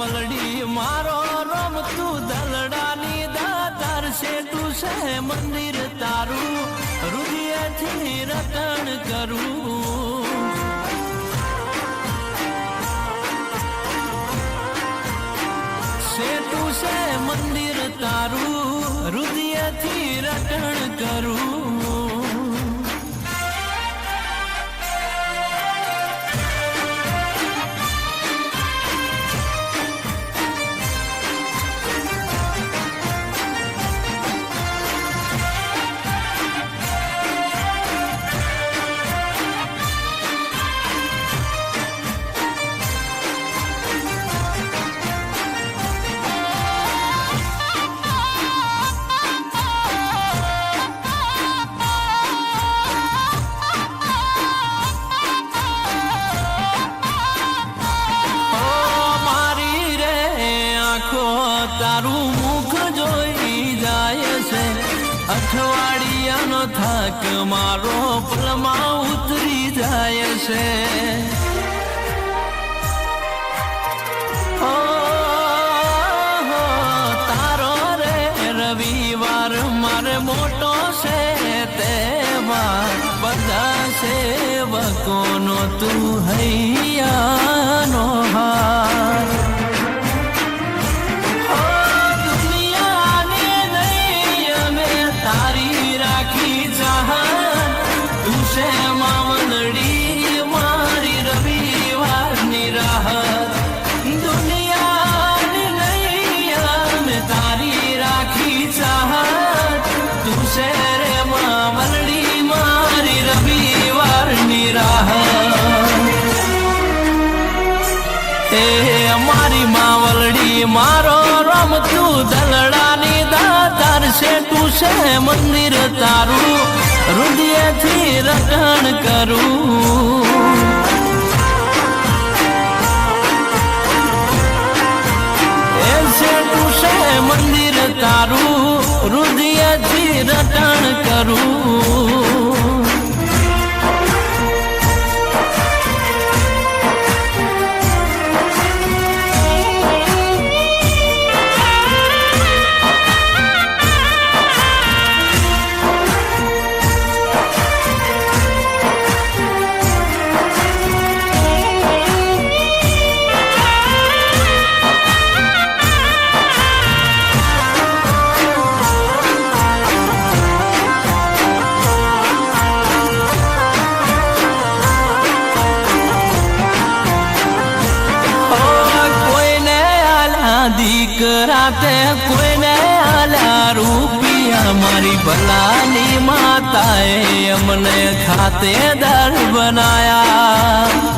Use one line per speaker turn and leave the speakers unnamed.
માવલડી મારો રોમ, તું દલડાની દાતાર છે, તું છે મંદિર તારું, હૃદયથી રતન કરું. સેતું છે મંદિર તારું રુદિયથી રટણ કરું. તારું મુખ જોઈ જાય છે. અઠવાડિયાનો થાક મારો પલમાં ઉતરી જાય છે. તારો રે, રવિવાર મારે મોટો છે તહેવાર બધા સેવકોનો તું હૈયાનો મારો રમ તું દલડાની દાતાર છે તું છે મંદિર તારું હૃદયથી રટણ કરું. દીકરા તે કોઈને આલ્યા રૂપિયા મારી ભલાની માતાએ અમને ખાતેદાર બનાયા.